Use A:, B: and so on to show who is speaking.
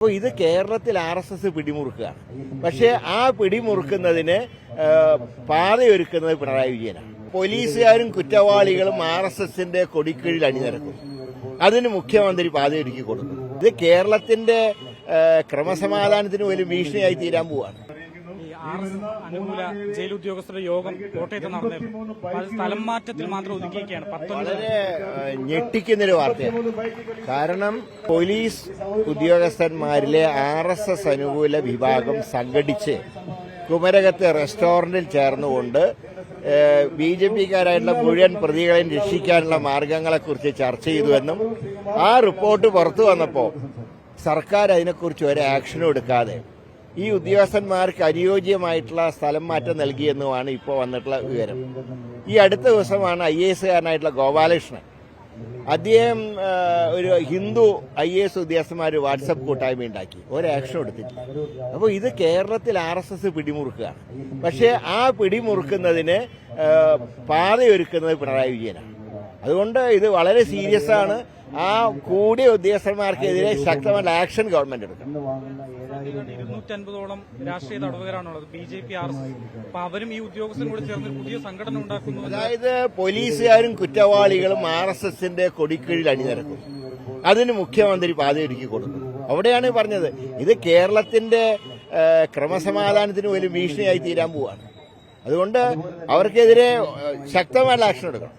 A: അപ്പോൾ ഇത് കേരളത്തിൽ ആർ എസ് എസ് പിടിമുറുക്കുകയാണ്. പക്ഷേ ആ പിടിമുറുക്കുന്നതിന് പാതയൊരുക്കുന്നത് പിണറായി വിജയനാണ്. പോലീസുകാരും കുറ്റവാളികളും ആർ എസ് എസിന്റെ കൊടിക്കീഴിൽ അണിനിരക്കും. അതിന് മുഖ്യമന്ത്രി പാതയൊരുക്കി കൊടുക്കും. ഇത് കേരളത്തിന്റെ ക്രമസമാധാനത്തിന് വലിയ ഭീഷണിയായി തീരാൻ
B: ഈ ആർ എസ് എസ് അനുകൂല ജയിൽ ഉദ്യോഗസ്ഥരുടെ യോഗം കോട്ടയത്ത് നടന്നിരുന്നു അത് സ്ഥലം മാറ്റത്തിൽ മാത്രം ഒതുക്കിയിരിക്കുകയാണ്. പത്തൊൻപത്
A: ഞെട്ടിക്കുന്നൊരു വാർത്തയാണ്. കാരണം പോലീസ് ഉദ്യോഗസ്ഥന്മാരിലെ ആർ എസ് എസ് അനുകൂല വിഭാഗം സംഘടിച്ച് കുമരകത്തെ റെസ്റ്റോറന്റിൽ ചേർന്നുകൊണ്ട് ബി ജെ പിക്കാരായിട്ടുള്ള മുഴുവൻ പ്രതികളെയും രക്ഷിക്കാനുള്ള മാർഗങ്ങളെക്കുറിച്ച് ചർച്ച ചെയ്തുവെന്നും ആ റിപ്പോർട്ട് പുറത്തു വന്നപ്പോൾ സർക്കാർ അതിനെക്കുറിച്ച് ഒരു ആക്ഷനും എടുക്കാതെ ഈ ഉദ്യോഗസ്ഥന്മാർക്ക് അനുയോജ്യമായിട്ടുള്ള സ്ഥലം മാറ്റം നൽകിയെന്നുമാണ് ഇപ്പോൾ വന്നിട്ടുള്ള വിവരം. ഈ അടുത്ത ദിവസമാണ് ഐ എ എസുകാരനായിട്ടുള്ള ഗോപാലകൃഷ്ണൻ. അദ്ദേഹം ഒരു ഹിന്ദു ഐ എ എസ് ഉദ്യോഗസ്ഥന്മാർ വാട്സപ്പ് കൂട്ടായ്മ ഉണ്ടാക്കി. ഒരു ആക്ഷൻ എടുത്തിട്ടില്ല അപ്പോൾ ഇത് കേരളത്തിൽ ആർ എസ് എസ് പിടിമുറുക്കുകയാണ്. പക്ഷേ ആ പിടിമുറുക്കുന്നതിന് പാതയൊരുക്കുന്നത് പിണറായി വിജയനാണ്. അതുകൊണ്ട് ഇത് വളരെ സീരിയസ് ആണ്. ആ കൂടിയ ഉദ്യോഗസ്ഥന്മാർക്കെതിരെ ശക്തമായ ആക്ഷൻ ഗവൺമെന്റ് എടുക്കും
B: ഇരുന്നൂറ്റൻപതോളം രാഷ്ട്രീയ തടവുകാരാണുള്ളത്. ബി ജെ പി ആർ അപ്പൊ അവരും ഈ ഉദ്യോഗസ്ഥരും കൂടി ചേർന്ന് പുതിയ സംഘടന ഉണ്ടാക്കുന്നു
A: അതായത് പോലീസുകാരും കുറ്റവാളികളും ആർ എസ് എസിന്റെ കൊടിക്കീഴിൽ അണിനിരക്കും. അതിന് മുഖ്യമന്ത്രി പാതയൊരുക്കി കൊടുക്കും. അവിടെയാണ് പറഞ്ഞത്. ഇത് കേരളത്തിന്റെ ക്രമസമാധാനത്തിന് വലിയ ഭീഷണിയായി തീരാൻ പോവാണ്. അതുകൊണ്ട് അവർക്കെതിരെ ശക്തമായ ആക്ഷൻ എടുക്കണം.